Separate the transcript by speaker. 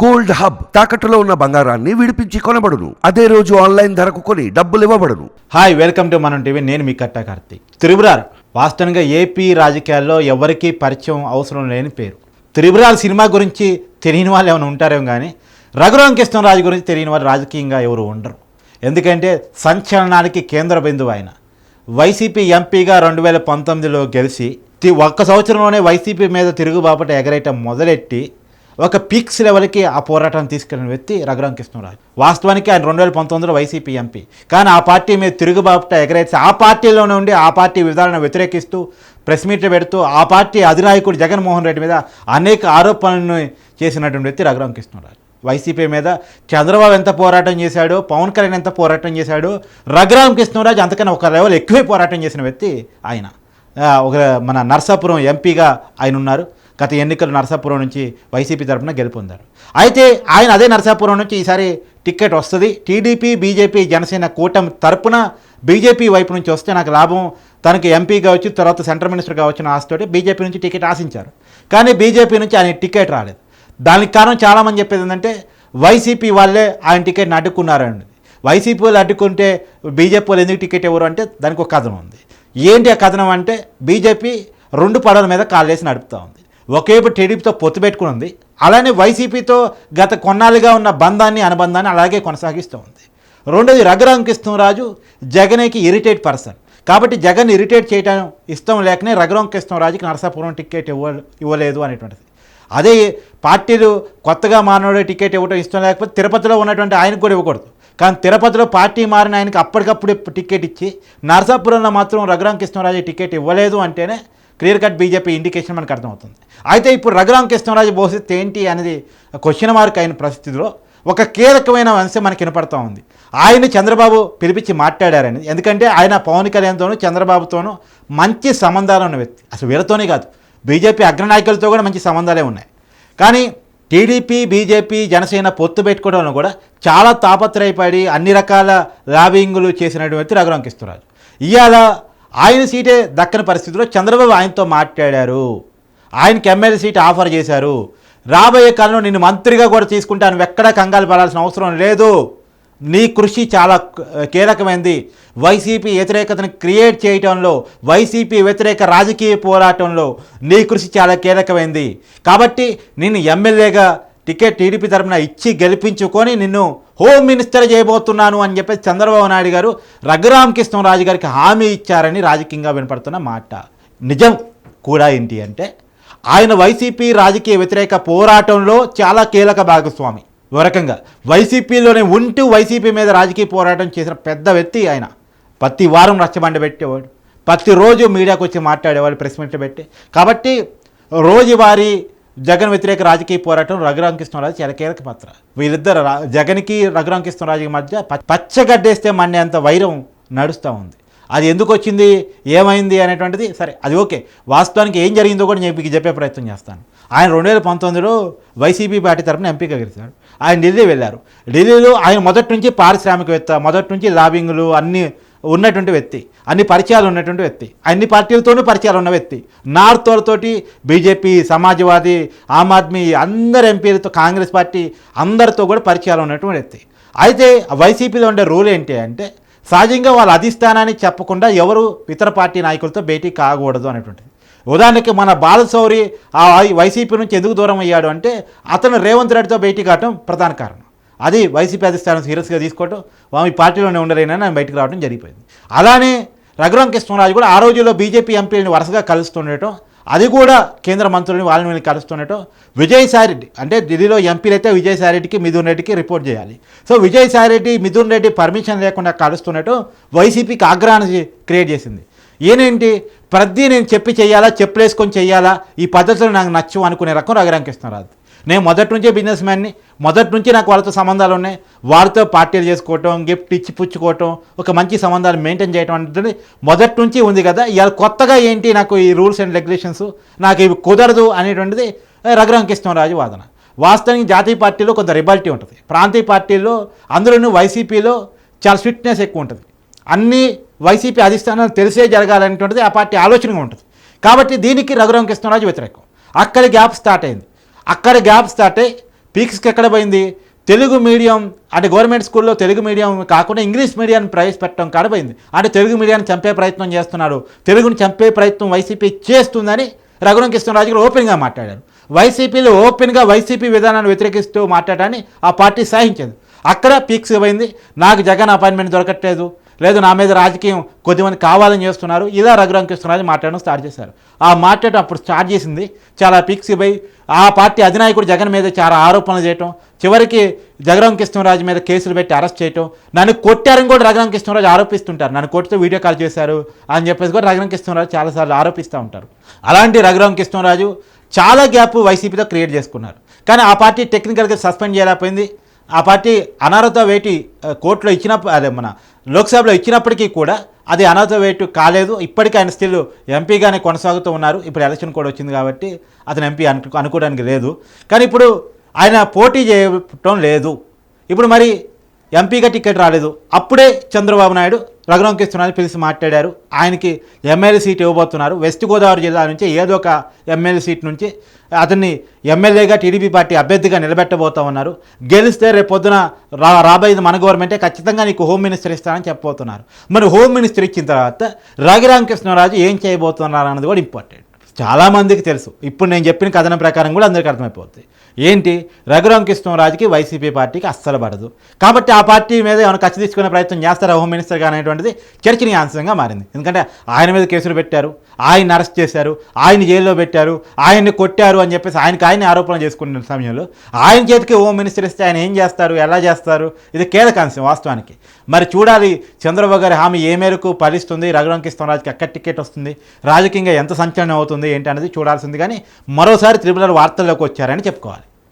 Speaker 1: Gold hub తాకట్టులో ఉన్న బంగారాన్ని విడిపించి కొనబడును. అదే రోజు ఆన్లైన్ ధరకు కొని డబ్బులు ఇవ్వబడును.
Speaker 2: Hi welcome to Manam TV. నేను మీ కట్టా కార్తీక్. త్రిపురార్ వాస్తవంగా ఏపీ రాజకీయాల్లో ఎవరికీ పరిచయం అవసరం లేని పేరు. త్రిపురార్ సినిమా గురించి తెలియని వాళ్ళు ఏమైనా ఉంటారేమో కానీ రఘురాం కృష్ణరాజు గురించి తెలియని వారు రాజకీయంగా ఎవరు ఉండరు. ఎందుకంటే సంచలనానికి కేంద్ర బిందువు ఆయన. వైసీపీ ఎంపీగా రెండు వేల పంతొమ్మిదిలో గెలిచి ఒక్క సంవత్సరంలోనే వైసీపీ మీద తిరుగుబాపట ఎగరేయటం మొదలెట్టి ఒక పీక్స్ లెవెల్కి ఆ పోరాటం తీసుకెళ్ళిన వ్యక్తి రఘురాం కృష్ణరాజు వాస్తవానికి ఆయన రెండు వేల పంతొమ్మిదిలో వైసీపీ ఎంపీ. కానీ ఆ పార్టీ మీద తిరుగుబాపుట ఎగరేసి ఆ పార్టీలోనే ఉండి ఆ పార్టీ విధాలను వ్యతిరేకిస్తూ ప్రెస్ మీట్లు పెడుతూ ఆ పార్టీ అధినాయకుడు జగన్మోహన్ రెడ్డి మీద అనేక ఆరోపణలను చేసినటువంటి వ్యక్తి రఘురాం కృష్ణరాజు వైసీపీ మీద చంద్రబాబు ఎంత పోరాటం చేశాడో పవన్ కళ్యాణ్ ఎంత పోరాటం చేశాడో రఘురామ కృష్ణరాజు అంతకన్నా ఒక లెవెల్ ఎక్కువే పోరాటం చేసిన వ్యక్తి ఆయన. ఒక మన నర్సాపురం ఎంపీగా ఆయన ఉన్నారు. గత ఎన్నికలు నరసాపురం నుంచి వైసీపీ తరఫున గెలుపొందారు. అయితే ఆయన అదే నరసాపురం నుంచి ఈసారి టికెట్ వస్తుంది. టీడీపీ బీజేపీ జనసేన కూటమి తరపున బీజేపీ వైపు నుంచి వస్తే నాకు లాభం తనకి ఎంపీ కావచ్చు తర్వాత సెంట్రల్ మినిస్టర్ కావచ్చు ఆశతోటి బీజేపీ నుంచి టికెట్ ఆశించారు. కానీ బీజేపీ నుంచి ఆయన టికెట్ రాలేదు. దానికి కారణం చాలామంది చెప్పేది ఏంటంటే వైసీపీ వాళ్ళే ఆయన టికెట్ని అడ్డుకున్నారండి వైసీపీ వాళ్ళు అడ్డుకుంటే బీజేపీ వాళ్ళు ఎందుకు టికెట్ ఇవ్వరు అంటే దానికి ఒక కథనం ఉంది. ఏంటి ఆ కథనం అంటే బీజేపీ రెండు పడవల మీద కాళ్ళేసి నడుపుతూ ఉంది. ఒకేపు టీడీపీతో పొత్తు పెట్టుకుని ఉంది అలానే వైసీపీతో గత కొన్నాళ్ళుగా ఉన్న బంధాన్ని అనుబంధాన్ని అలాగే కొనసాగిస్తూ ఉంది. రెండోది రఘురాం కృష్ణరాజు జగన్కి ఇరిటేట్ పర్సన్. కాబట్టి జగన్ ఇరిటేట్ చేయడం ఇష్టం లేకనే రఘురాం కృష్ణరాజుకి నరసాపురం టికెట్ ఇవ్వ ఇవ్వలేదు అనేటువంటిది. అదే పార్టీలు కొత్తగా మానవుడే టికెట్ ఇవ్వడం ఇష్టం లేకపోతే తిరుపతిలో ఉన్నటువంటి ఆయనకు కూడా ఇవ్వకూడదు. కానీ తిరుపతిలో పార్టీ మారిన ఆయనకి అప్పటికప్పుడు టికెట్ ఇచ్చి నరసాపురంలో మాత్రం రఘురామ కృష్ణరాజు టికెట్ ఇవ్వలేదు అంటేనే క్లియర్ కట్ బీజేపీ ఇండికేషన్ మనకు అర్థమవుతుంది. అయితే ఇప్పుడు రఘురాం కృష్ణరాజు భవిష్యత్తు ఏంటి అనేది క్వశ్చన్ మార్క్ అయిన పరిస్థితిలో ఒక కీలకమైన అంశం మనకి వినపడతా ఉంది. ఆయన చంద్రబాబు పిలిపించి మాట్లాడారని. ఎందుకంటే ఆయన పవన్ కళ్యాణ్తోనూ చంద్రబాబుతోనూ మంచి సంబంధాలు ఉన్న వ్యక్తి. అసలు వీళ్ళతోనే కాదు. బీజేపీ అగ్రనాయకులతో కూడా మంచి సంబంధాలే ఉన్నాయి. కానీ టీడీపీ బీజేపీ జనసేన పొత్తు పెట్టుకోవడంలో కూడా చాలా తాపత్రయపడి అన్ని రకాల లాబింగులు చేసినటువంటి రఘురాం కృష్ణరాజు. ఇవాళ ఆయన సీటే దక్కని పరిస్థితిలో చంద్రబాబు ఆయనతో మాట్లాడారు. ఆయనకి ఎమ్మెల్యే సీట్ ఆఫర్ చేశారు. రాబోయే కాలంలో నిన్ను మంత్రిగా కూడా తీసుకుంటాను. ఎక్కడ ఎక్కడా కంగాలు పడాల్సిన అవసరం లేదు. నీ కృషి చాలా కీలకమైంది. వైసీపీ వ్యతిరేకతను క్రియేట్ చేయటంలో వైసీపీ వ్యతిరేక రాజకీయ పోరాటంలో నీ కృషి చాలా కీలకమైంది. కాబట్టి నిన్ను ఎమ్మెల్యేగా టికెట్ టీడీపీ తరఫున ఇచ్చి గెలిపించుకొని నిన్ను హోమ్ మినిస్టర్ చేయబోతున్నాను అని చెప్పి చంద్రబాబు నాయుడు గారు రఘురామ కృష్ణరాజు గారికి హామీ ఇచ్చారని రాజకీయంగా వినపడుతున్న మాట. నిజం కూడా ఏంటి అంటే ఆయన వైసీపీ రాజకీయ వ్యతిరేక పోరాటంలో చాలా కీలక భాగస్వామి. ఓ రకంగా వైసీపీలోనే ఉంటూ వైసీపీ మీద రాజకీయ పోరాటం చేసిన పెద్ద వ్యక్తి ఆయన. ప్రతి వారం రచ్చబండ పెట్టేవాడు. ప్రతిరోజు మీడియాకు వచ్చి మాట్లాడేవాడు ప్రెస్ మీట్లు పెట్టి. కాబట్టి రోజువారీ జగన్ వ్యతిరేక రాజకీయ పోరాటం రఘురామ కృష్ణరాజు చాలా కీలక పాత్ర. వీళ్ళిద్దరు జగన్కి రఘురామ కృష్ణరాజుకి మధ్య పచ్చగడ్డేస్తే మన్నేంత వైరం నడుస్తూ ఉంది. అది ఎందుకు వచ్చింది? ఏమైంది అనేటువంటిది సరే అది ఓకే. వాస్తవానికి ఏం జరిగిందో కూడా నేను మీకు చెప్పే ప్రయత్నం చేస్తాను. ఆయన రెండు వేల పంతొమ్మిదిలో వైసీపీ పార్టీ తరఫున ఎంపీగా గెలిచాడు. ఆయన ఢిల్లీ వెళ్ళారు. ఢిల్లీలో ఆయన మొదటి నుంచి పారిశ్రామికవేత్త మొదటి నుంచి లాబింగ్లు అన్నీ ఉన్నటువంటి వ్యక్తి అన్ని పరిచయాలు ఉన్నటువంటి వ్యక్తి అన్ని పార్టీలతోనూ పరిచయాలు ఉన్న వ్యక్తి నార్త్ బీజేపీ సమాజ్వాదీ ఆమ్ ఆద్మీ అందరు ఎంపీలతో కాంగ్రెస్ పార్టీ అందరితో కూడా పరిచయాలు ఉన్నటువంటి వ్యక్తి. అయితే వైసీపీలో ఉండే రూల్ ఏంటి అంటే సహజంగా వాళ్ళ అధిష్టానాన్ని చెప్పకుండా ఎవరు ఇతర పార్టీ నాయకులతో భేటీ కాకూడదు అనేటువంటిది. ఉదాహరణకి మన బాలశౌరి ఆ వైసీపీ నుంచి ఎందుకు దూరం అయ్యాడు అంటే అతను రేవంత్ రెడ్డితో భేటీ కావడం ప్రధాన కారణం. అది వైసీపీ అధిష్టానం సీరియస్గా తీసుకోవటం వామి పార్టీలోనే ఉండలేనని ఆయన బయటకు రావడం జరిగిపోయింది. అలానే రఘురాం కృష్ణరాజు కూడా ఆ రోజుల్లో బీజేపీ ఎంపీలని వరుసగా కలుస్తుండటం అది కూడా కేంద్ర మంత్రులని వాళ్ళని వీళ్ళని కలుస్తుండటం విజయసాయి రెడ్డి అంటే ఢిల్లీలో ఎంపీలు అయితే విజయసాయి రెడ్డికి మిథున్ రెడ్డికి రిపోర్ట్ చేయాలి. సో విజయసాయి రెడ్డి మిథున్ రెడ్డి పర్మిషన్ లేకుండా కలుస్తుండటం వైసీపీకి ఆగ్రహాన్ని క్రియేట్ చేసింది. ఏనేంటి ప్రతి నేను చెప్పి చేయాలా చెప్పులేసుకొని చేయాలా ఈ పద్ధతులు నాకు నచ్చు అనుకునే రకం రఘురామ కృష్ణరాజు. నేను మొదటి నుంచే బిజినెస్ మ్యాన్ని మొదటి నుంచి నాకు వాళ్ళతో సంబంధాలు ఉన్నాయి. వారితో పార్టీలు చేసుకోవటం గిఫ్ట్ ఇచ్చి పుచ్చుకోవటం ఒక మంచి సంబంధాలు మెయింటైన్ చేయడం అనేది మొదటి నుంచి ఉంది కదా. ఇవాళ కొత్తగా ఏంటి నాకు ఈ రూల్స్ అండ్ రెగ్యులేషన్స్ నాకు ఇవి కుదరదు అనేటువంటిది రఘురామ కృష్ణరాజు వాదన. వాస్తవానికి జాతీయ పార్టీలో కొంత రిబాలిటీ ఉంటుంది. ప్రాంతీయ పార్టీల్లో అందులోనూ వైసీపీలో చాలా స్వీట్నెస్ ఎక్కువ ఉంటుంది. అన్నీ వైసీపీ అధిష్టానం తెలిసే జరగాలనేటువంటిది ఆ పార్టీ ఆలోచనగా ఉంటుంది. కాబట్టి దీనికి రఘురామ కృష్ణరాజు వ్యతిరేకం. అక్కడ గ్యాప్ స్టార్ట్ అయింది. అక్కడ గ్యాప్ స్టార్ట్ అయ్యి పీక్స్కి ఎక్కడ పోయింది? తెలుగు మీడియం అంటే గవర్నమెంట్ స్కూల్లో తెలుగు మీడియం కాకుండా ఇంగ్లీష్ మీడియాన్ని ప్రవేశపెట్టడం కాడపోయింది అంటే తెలుగు మీడియాన్ని చంపే ప్రయత్నం చేస్తున్నారు తెలుగుని చంపే ప్రయత్నం వైసీపీ చేస్తుందని రఘురం కృష్ణరాజు గారు ఓపెన్గా మాట్లాడారు. వైసీపీలో ఓపెన్గా వైసీపీ విధానాన్ని వ్యతిరేకిస్తూ మాట్లాడాలని ఆ పార్టీ సాధించింది అక్కడ పీక్స్ పోయింది. నాకు జగన్ అపాయింట్మెంట్ దొరకట్లేదు. లేదు నా మీద రాజకీయం కొద్దిమంది కావాలని చేస్తున్నారు ఇలా రఘురామ కృష్ణరాజు మాట్లాడడం స్టార్ట్ చేశారు. ఆ మాట్లాడటం అప్పుడు స్టార్ట్ చేసింది చాలా పీక్స్ పోయి ఆ పార్టీ అధినాయకుడు జగన్ మీద చాలా ఆరోపణలు చేయటం చివరికి జగరాం కృష్ణరాజు మీద కేసులు పెట్టి అరెస్ట్ చేయటం నన్ను కొట్టారని కూడా రఘురాం కృష్ణరాజు ఆరోపిస్తుంటారు. నన్ను కొట్టితే వీడియో కాల్ చేశారు అని చెప్పేసి కూడా రఘురాం కృష్ణరాజు చాలాసార్లు ఆరోపిస్తూ ఉంటారు. అలాంటి రఘురాం కృష్ణరాజు చాలా గ్యాప్ వైసీపీతో క్రియేట్ చేసుకున్నారు. కానీ ఆ పార్టీ టెక్నికల్గా సస్పెండ్ చేయలేకపోయింది. ఆ పార్టీ అనర్హత వేటి కోర్టులో ఇచ్చినప్పుడు అదే మన లోక్సభలో ఇచ్చినప్పటికీ కూడా అది అనర్హత వేటు కాలేదు. ఇప్పటికీ ఆయన స్టిల్ ఎంపీగానే కొనసాగుతూ ఉన్నారు. ఇప్పుడు ఎలక్షన్ కూడా వచ్చింది కాబట్టి అతను ఎంపీ అను అనుకోవడానికి లేదు. కానీ ఇప్పుడు ఆయన పోటీ చేయటం లేదు. ఇప్పుడు మరి ఎంపీగా టికెట్ రాలేదు. అప్పుడే చంద్రబాబు నాయుడు రఘురామ కృష్ణరాజు పిలిచి మాట్లాడారు. ఆయనకి ఎమ్మెల్యే సీట్ ఇవ్వబోతున్నారు. వెస్ట్ గోదావరి జిల్లా నుంచి ఏదో ఒక ఎమ్మెల్యే సీట్ నుంచి అతన్ని ఎమ్మెల్యేగా టీడీపీ పార్టీ అభ్యర్థిగా నిలబెట్టబోతా ఉన్నారు. గెలిస్తే రేపు పొద్దున రా రాబోయేది మన గవర్నమెంటే. ఖచ్చితంగా నీకు హోమ్ మినిస్టర్ ఇస్తానని చెప్పబోతున్నారు. మరి హోమ్ మినిస్టర్ ఇచ్చిన తర్వాత రఘురామ కృష్ణరాజు ఏం చేయబోతున్నారు అన్నది కూడా ఇంపార్టెంట్. చాలామందికి తెలుసు. ఇప్పుడు నేను చెప్పిన కథనం ప్రకారం కూడా అందరికీ అర్థమైపోతుంది ఏంటి? రఘురామ కృష్ణరాజుకి వైసీపీ పార్టీకి అస్సలు పడదు. కాబట్టి ఆ పార్టీ మీద ఏమైనా ఖర్చు తీసుకునే ప్రయత్నం చేస్తారా హోమ్ మినిస్టర్గా అనేటువంటిది చర్చనీయాంశంగా మారింది. ఎందుకంటే ఆయన మీద కేసులు పెట్టారు ఆయన అరెస్ట్ చేశారు ఆయన జైల్లో పెట్టారు ఆయన్ని కొట్టారు అని చెప్పేసి ఆయనకి ఆయన ఆరోపణ చేసుకున్న సమయంలో ఆయన చేతికి హోమ్ మినిస్టర్ ఇస్తే ఆయన ఏం చేస్తారు ఎలా చేస్తారు? ఇది కీలకాంశం వాస్తవానికి. మరి చూడాలి చంద్రబాబు గారి హామీ ఏ మేరకు ఫలిస్తుంది రఘురామ కృష్ణరాజుకి ఎక్కడ టికెట్ వస్తుంది రాజకీయంగా ఎంత సంచలనం అవుతుంది ఏంటి అనేది చూడాల్సింది. కానీ మరోసారి త్రిపుల వార్తల్లోకి వచ్చారని చెప్పుకోవాలి.